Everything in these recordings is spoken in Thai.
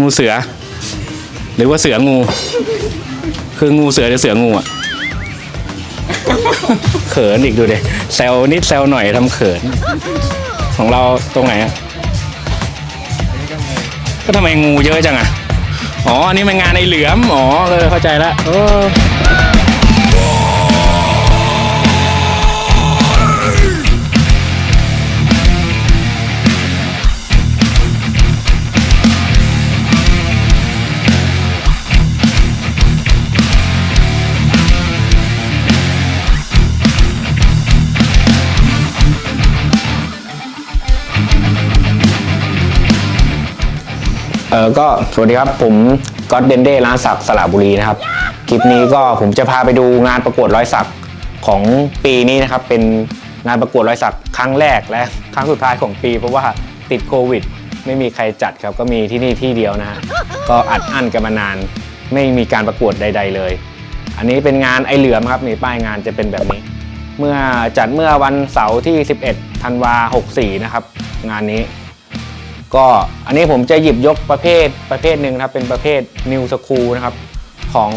งูเสือ หรือว่าเสืองู คืองูเสือหรือเสืองูอะเขินอีกดูเดแซวนิดแซวหน่อยทำเขิน ของเราตรงไหนอะก็ทำไมงูเยอะจังอะ อ๋อ อันนี้มันงานไอเหลือม อ๋อเลยเข้าใจละ ก็สวัสดีครับผมก็อตเดนเด้ร้านสักสระบุรีนะครับ คลิปนี้ก็ผมจะพาไปดูงานประกวดร้อยสักของปีนี้นะครับ เป็นงานประกวดร้อยสักครั้งแรกและครั้งสุดท้ายของปีเพราะว่าติดโควิด ไม่มีใครจัดครับก็มีที่นี่ที่เดียวนะฮะก็อัดอั้นกันมานาน ไม่มีการประกวดใด ๆ เลย อันนี้เป็นงานไอเหลือมครับนี่ป้ายงานจะเป็นแบบนี้ เมื่อจัดเมื่อวันเสาร์ที่ 11ธันวา64นะครับงานนี้ ก็อันนี้ผมจะหยิบยกประเภทประเภทหนึ่งนะครับ เป็นประเภทนิวสคูลนะครับของ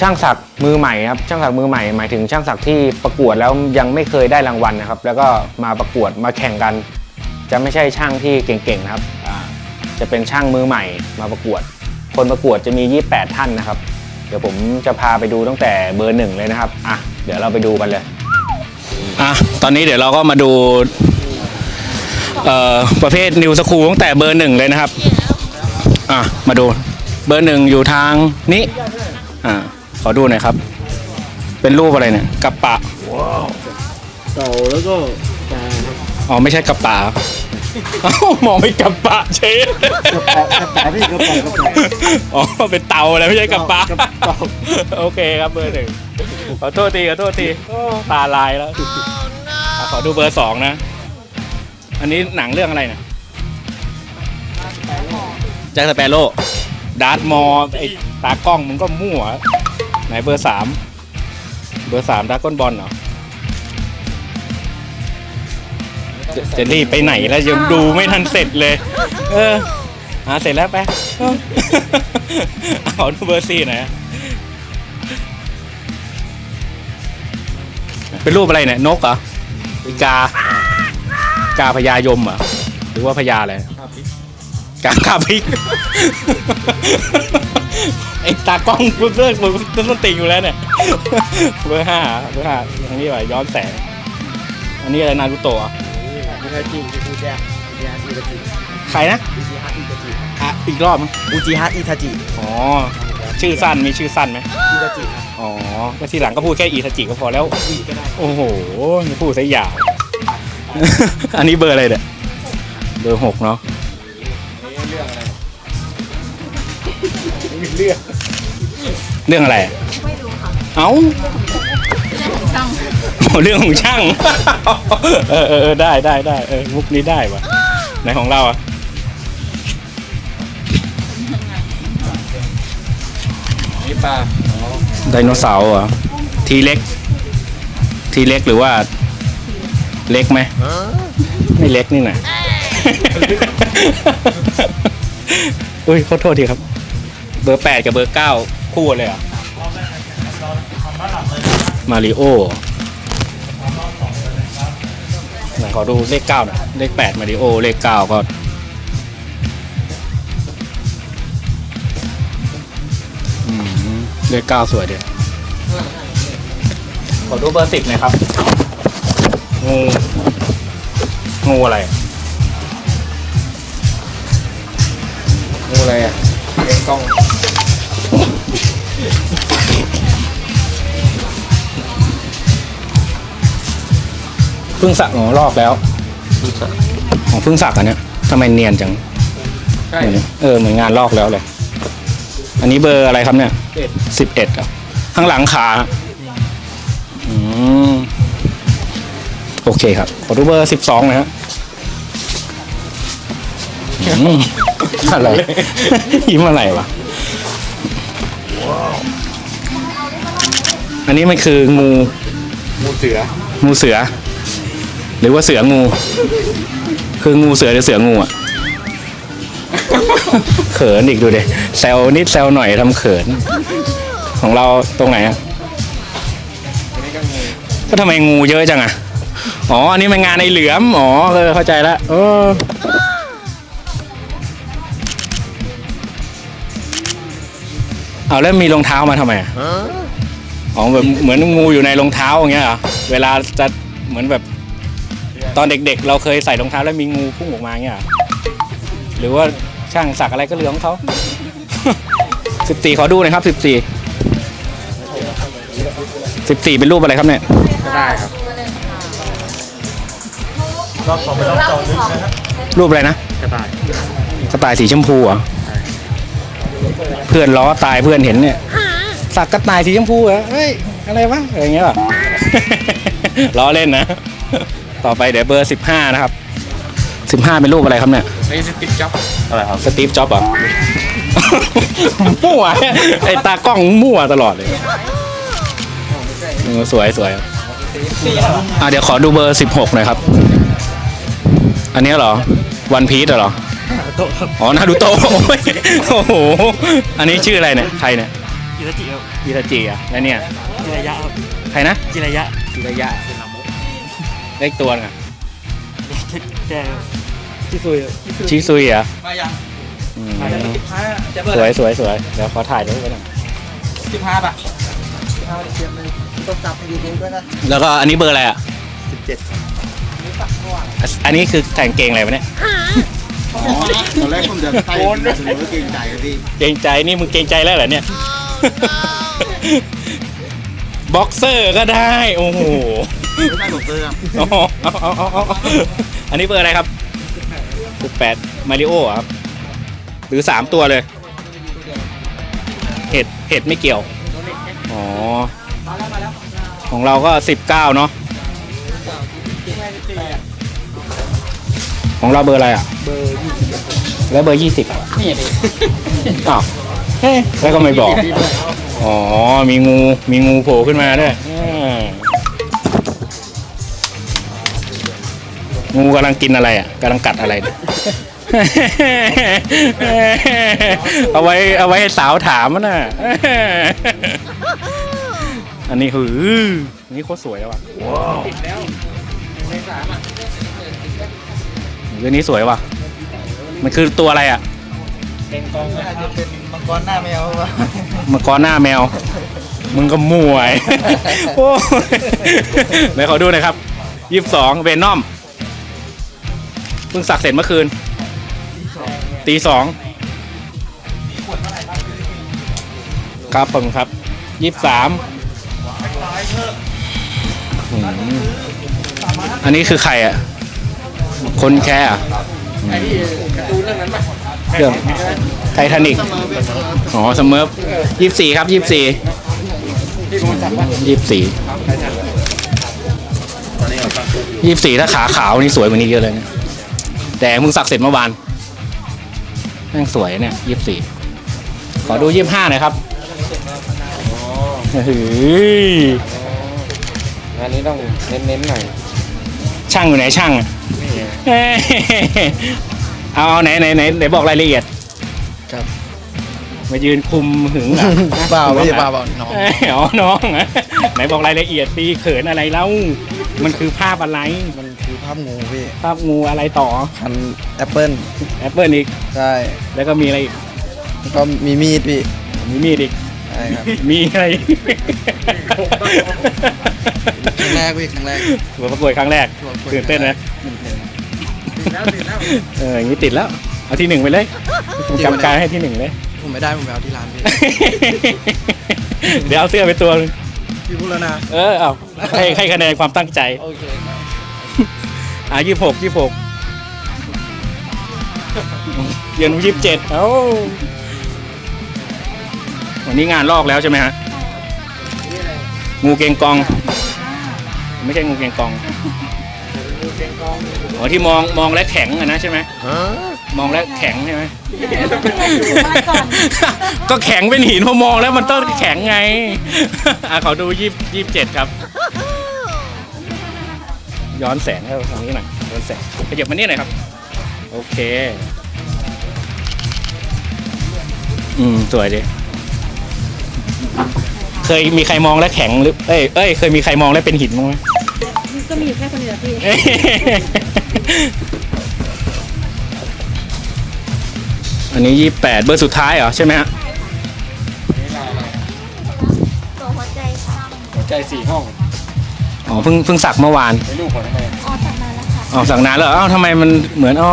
ช่างศักดิ์มือใหม่ครับช่างศักดิ์มือใหม่หมายถึงช่างศักดิ์ที่ประกวดแล้วยังไม่เคยได้รางวัลนะครับ แล้วก็มาประกวดมาแข่งกัน จะไม่ใช่ช่างที่เก่งๆนะครับจะเป็นช่างมือใหม่มาประกวด คนประกวดจะมี 28 ท่านนะครับ เดี๋ยวผมจะพาไปดูตั้งแต่เบอร์หนึ่งเลยนะครับอะเดี๋ยวเราไปดูกันเลยอะตอนนี้เดี๋ยวเราก็มาดู ประเภทนิวสคูลตั้งแต่เบอร์หนึ่งเลยนะครับ อะ มาดู เบอร์หนึ่งอยู่ทางนี้ อ่า ขอดูหน่อยครับ เป็นรูปอะไรเนี่ยกระปะเต่าแล้วก็ปลาครับอ๋อ ไม่ใช่กระปะเอ้ามองไม่กระปะเชฟกระปะกระปะพี่กระปะกระปะ อ๋อ เป็นเตาแล้วไม่ใช่กระปะกระเต่าโอเคครับเบอร์หนึ่งขอโทษทีขอโทษทีโอ้ตาลายแล้วอะขอดูเบอร์สองนะ อันนี้หนังเรื่องอะไรนะแจ็คสเปโร่ดาร์ตมอร์ไอตากล้องมึงก็มั่ว ไหนเบอร์สามเบอร์สามดาร์ก้นบอลเหรอจะจะรีบไปไหนแล้วยังดูไม่ทันเสร็จเลย เอออ่าเสร็จแล้วไปเออเอาดูเบอร์สี่หน่อยอะเป็นรูปอะไรเนี่ยนกเหรออีกา กาพญายมเหรอหรือว่าพญาอะไรกากาพริกไอ้ตากล้องกูเลิกมึงต้นติงอยู่แล้วเนี่ยเบอร์ห้าเบอร์ห้าทางนี้ว่าย้อนแสงอันนี้อะไรนารูโตะอุจิจิอุจิฮะอุจิฮะอิทาจิใครนะอุจิฮะอิทาจิอะอีกรอบมั้งอุจิฮะอิทาจิอ๋อชื่อสั้นมีชื่อสั้นไหมอิทาจิครับอ๋อก็ทีหลังก็พูดแค่อีทาจิก็พอแล้วอีก็ได้โอ้โหพูดซะยาว อันนี้เบอร์อะไรเนี่ย เบอร์หกเนาะเรื่องอะไรเรื่องเรื่องอะไรไม่รู้ค่ะเอ้าช่างอ๋อเรื่องของช่างเออเออเออได้ได้ได้เออมุกนี้ได้วะไหนของเราอะนี่ปลาไดโนเสาร์เหรอทีเล็ก ทีเล็กหรือว่า เล็กไหมไม่เล็กนี่นะอุ้ยขอโทษทีครับ เบอร์แปดกับเบอร์เก้าคู่เลยเหรอะมาริโอไหนขอดูเลขเก้าหน่อยเลขแปดมาริโอเลขเก้าก็อืมเลขเก้าสวยดีขอดูเบอร์สิบหน่อยครับ งู งูอะไร งูอะไรอะเลี้ยงกล้อง เพิ่งสักอ๋อลอกแล้ว ของเพิ่งสักอันเนี้ยทำไมเนียนจัง ใช่เหมือนเออเหมือนงานลอกแล้วเลย อันนี้เบอร์อะไรครับเนี่ยเอ็ดสิบเอ็ดอะข้างหลังขา อืม โอเคครับขอดูเบอร์สิบสองนะฮะอืมอะไร ยิ้มอะไรวะ อันนี้มันคืองูงูเสือ งูเสือ หรือว่าเสืองู คืองูเสือหรือเสืองูอะ เขินอีกดูดิแซวนิดแซวหน่อยทำเขิน ของเราตรงไหนอะก็ทำไมงูเยอะจังอะ อ๋อ อันนี้มันงานในเหลือม อ๋อ เออ เข้าใจละเออเอาแล้วมีรองเท้ามาทำไมอะอ๋อแบบเหมือนงูอยู่ในรองเท้าอย่างเงี้ยเหรอ เวลาจะเหมือนแบบ ตอนเด็กๆ เราเคยใส่รองเท้าแล้วมีงูพุ่งออกมาเงี้ยเหรอหรือว่าช่างสักอะไรก็เรื่องของเขา สิบสี่ขอดูหน่อยครับสิบสี่สิบสี่เป็นรูปอะไรครับเนี่ย ได้ครับ รอบสองเป็นรอบจอลึกนะครับรูปอะไรนะกระต่ายกระต่ายสีชมพูเหรอเพื่อนล้อตายเพื่อนเห็นเนี่ยสักกระต่ายสีชมพูเหรอเฮ้ยอะไรวะอะไรอย่างเงี้ยเหรอ ล้อเล่นนะ ต่อไปเดี๋ยวเบอร์สิบห้านะครับสิบห้าเป็นรูปอะไรครับเนี่ยนี่สติ๊กจ็อบอะไรครับสตีฟจ็อบส์เหรอมั่วไอ้ตากล้องมั่วตลอดเลยเออสวยสวยอะเดี๋ยวขอดูเบอร์สิบหกหน่อยครับ อันเนี้ยเหรอวันพีซเหรอโต๊ะครับอ๋อนาดูโตะโอ้ยโอ้โหอันนี้ชื่ออะไรเนี่ยใครเนี่ยจิระจิครับอิตาจิอะแล้วเนี่ยจิระยะครับใครนะจิระยะจิระยะเล็กตัวน่ะแกที่ซุยครับชิซุยเหรอะมายังอืมมายังสิบห้าจะเปิดสวยสวยสวยเดี๋ยวขอถ่ายด้วยกันหน่อยสิบห้าป่ะสิบห้าเทียมเลยต้องจับให้ดีๆด้วยนะแล้วก็อันนี้เบอร์อะไรอะสิบเจ็ด อันนี้คือแต่งเกงอะไรวะเนี่ยตอนแรกผมจะใส่ถุงมือเกรงใจครับพี่เกรงใจนี่มึงเกรงใจแล้วเหรอเนี่ยบ็อกเซอร์ก็ได้ โอ้โหไม่ใช่ผมเสื้อเอาเอาเอาเอาเอาอันนี้เบอร์อะไรครับสิบแปดมาริโอครับ หรือสามตัวเลย เห็ดเห็ดไม่เกี่ยว อ๋อ ของเราก็สิบเก้าเนาะ ของเราเบอร์อะไรอะ เบอร์ยี่สิบแล้วเบอร์ยี่สิบอ้าวเฮ้ยแล้วก็ไม่บอก อ๋อ มีงู มีงูโผล่ขึ้นมาด้วยอืมงูกำลังกินอะไรอะกำลังกัดอะไรเนี่ย เอาไว้เอาไว้ให้สาวถามมันน่ะ อันนี้คืออันนี้โคตรสวยแล้วอะ ติดแล้ว ในสามอะเรื่องนี้สวยว่ะ มันคือตัวอะไรอะ เป็นกองอาจจะเป็นมังกรหน้าแมววะมังกรหน้าแมว มึงก็มวยโอ้ยไหนขอดูหน่อยครับยี่สิบสองเวนอมเพิ่งสักเสร็จเมื่อคืน ตีสองครับผมครับยี่สิบสาม อันนี้คือใครอะ คนแค่อะไอ้ที่การ์ตูนเรื่องนั้นป่ะเครื่องไททานิกอ๋อสเมิร์ฟยี่สิบสี่ครับยี่สิบสี่ที่ผมจับป่ะยี่สิบสี่ใครจับยี่สิบสี่ถ้าขาขาวนี่สวยกว่านี้เยอะเลยเนี่ยแต่มึงสักเสร็จเมื่อวานแม่งสวยเนี่ยยี่สิบสี่ขอดูยี่สิบห้าหน่อยครับเฮ้ยงานนี้ต้องเน้นๆหน่อย ช่างอยู่ไหนช่างอะเฮ้ยเอาเอาไหนไหนไหนไหนบอกรายละเอียดครับ มายืนคุมหึงเหรอ เปล่าไม่ใช่เปล่าเปล่าน้อง เอ้ยอ๋อน้องอะไหนบอกรายละเอียดตีเขินอะไรเล่ามันคือภาพอะไรมันคือภาพงูพี่ภาพงูอะไรต่อพันแอปเปิลแอปเปิลอีก ใช่แล้วก็มีอะไรอีกแล้วก็มีมีดพี่มีมีดอีก ใช่ครับ มีอะไรอีก ครั้งแรกพี่ครั้งแรกหัวประกวดครั้งแรกตื่นเต้นนะติดแล้วติดแล้วเอออย่างนี้ติดแล้ว เอาที่หนึ่งไปเลยจำการให้ที่หนึ่งเลย ผมไม่ได้ผมไปเอาที่ร้านพี่เดี๋ยวเอาเสื้อไปตัวหนึ่งพี่พูดแล้วนะเออเอาให้ให้คะแนนความตั้งใจโอเคอะยี่หกยี่หกเย็นยี่สิบเจ็ดเอ้าวันนี้งานลอกแล้วใช่ไหมฮะงูเกงกอง ไม่ใช่งูเกงกองอ๋อที่มองมองและแข็งอะนะใช่ไหมมองและแข็งใช่ไหมก็แข็งเป็นหินพอมองแล้วมันต้องแข็งไงอะขอดูยี่ยี่สิบเจ็ดครับ ย้อนแสงเข้าทางนี้หน่อยย้อนแสงขยับมานี่หน่อยครับ โอเค อืม สวยดิ เคยมีใครมองแล้วแข็งหรือเอ้ยเอ้ยเคยมีใครมองแล้วเป็นหินบ้างไหมก็มีอยู่แค่คนเดียวพี่อันนี้ยี่แปดเบอร์สุดท้ายเหรอใช่ไหมฮะตัวหัวใจค่ะหัวใจสี่ห้องอ๋อเพิ่งเพิ่งสักเมื่อวานในรูปของทำไมออกจากนานแล้วค่ะอ๋อสักนานแล้วเหรออ้าวทำไมมันเหมือนอ๋อ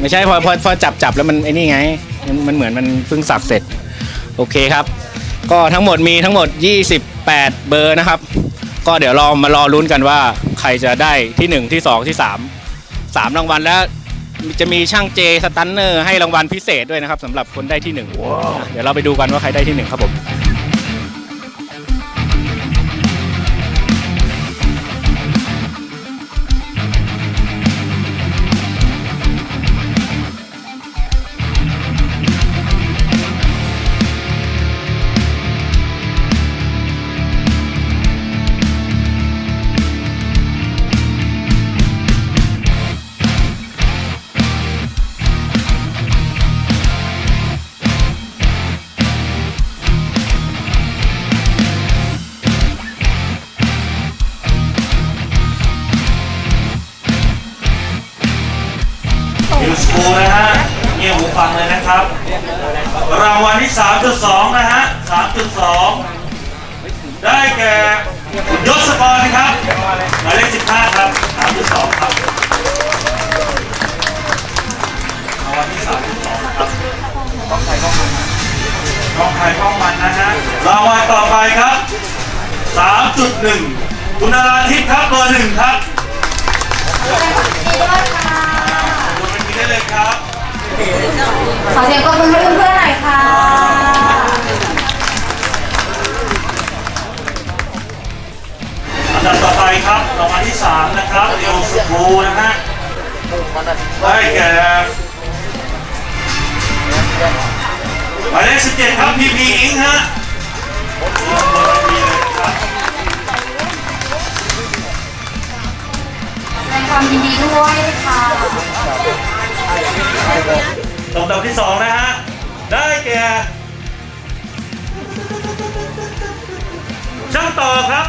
ไม่ใช่พอพอพอจับจับแล้วมันไอ้นี่ไงมันมันเหมือนมันเพิ่งสักเสร็จ โอเคครับ ก็ทั้งหมดมีทั้งหมด 28 เบอร์นะครับ ก็เดี๋ยวเรามารอลุ้นกันว่าใครจะได้ที่ 1 ที่ 2 ที่ 3 3 รางวัลแล้วจะมีช่างเจสตันเนอร์ให้รางวัลพิเศษด้วยนะครับสำหรับคนได้ที่1อะเดี๋ยวเราไปดูกันว่าใครได้ที่ 1 ครับผม รางวัลที่ 3.2 นะฮะ 3.2 ได้แก่ยศกรครับหมายเลข15 ครับ 3.2 ครับรางวัลที่ 3.2 ครับต้องใครต้องมันต้องใครต้องมันนะฮะรางวัลต่อไปครับ 3.1 คุณนาราทิพย์ครับเบอร์หนึ่งครับ ขอเสียงปรบมือให้เพื่อนๆหน่อยค่ะ อันดับต่อไปครับรางวัลที่3นะครับเรียวสกรูนะฮะได้แก่หมายเลข17ครับพีพีอิงฮะแสดงความยินดีด้วยค่ะ ลำดับที่2นะฮะ ได้แก่ช่างต่อครับ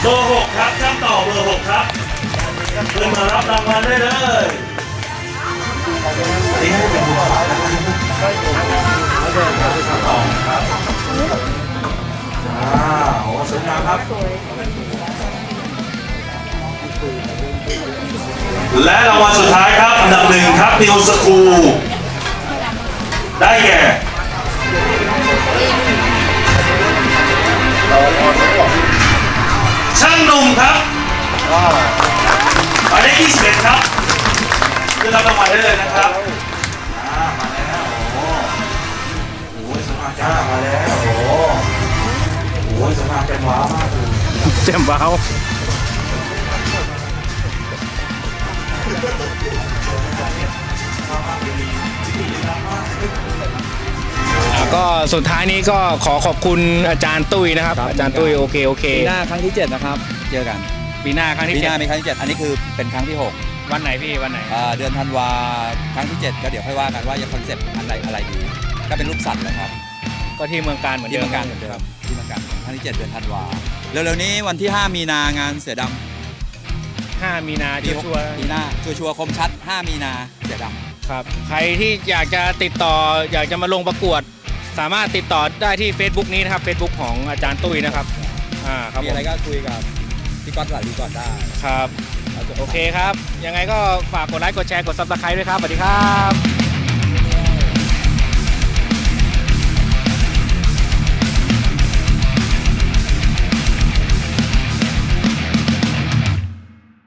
เบอร์6ครับช่างต่อเบอร์6ครับขึ้นมารับรางวัลได้เลยนนี้ให้เป็นบุคคลนะครับต่อครับอ้าวโอ้สวยงามครับ และรางวัลสุดท้ายครับ อันดับหนึ่งครับนิวสคูได้แก่ช่างหนุ่มครับหมายเลข21ครับขึ้นรับรางวัลได้เลยนะครับอ่ามาแล้วโอ้โหสมาจ้ามาแล้วโอ้โหสมาเป็นว้าวมากเลยเต็ ก็สุดท้ายนี้ก็ขอขอบคุณอาจารย์ตุ้ยนะครับอาจารย์ตุ้ยโอเคโอเคปีหน้าครั้งที่ 7 นะครับ เจอกันปีหน้าครั้งที่ปีหเจ็ดน้ามีครั้งที่ 7 อันนี้คือเป็นครั้งที่วันไหนพี่วันไหน 6อ่าเดือนธันวาครั้งที่ 7 ก็เดี๋ยวค่อยว่ากันว่าจะคอนเซ็ปต์อะไรอะไรดี ก็เป็นรูปสัตว์นะครับก็ที่เมืองการเหมือนที่เดิเมืมองการเหมือนเดิมที่เมืองการครั้งที่ 7 เดือนธันวาเร็วๆนี้วันที่ 5 มีนางานเสือด5มีนาำปีชัวร์ปีหน้าชัวร์ๆคมชัด 5 มีนาเสือดำ ๆครับ ใครที่อยากจะติดต่ออยากจะมาลงประกวด สามารถติดต่อได้ที่ Facebook นี้นะครับ Facebook ของอาจารย์ตุ้ยนะครับอ่าครับมีผมอะไรก็คุยกับพี่ก๊อตหลายดีก่อนได้ครับ แล้วจะ โอเคครับ ยังไงก็ฝากกดไลค์ กดแชร์ กด subscribe ด้วยครับ สวัสดีครับ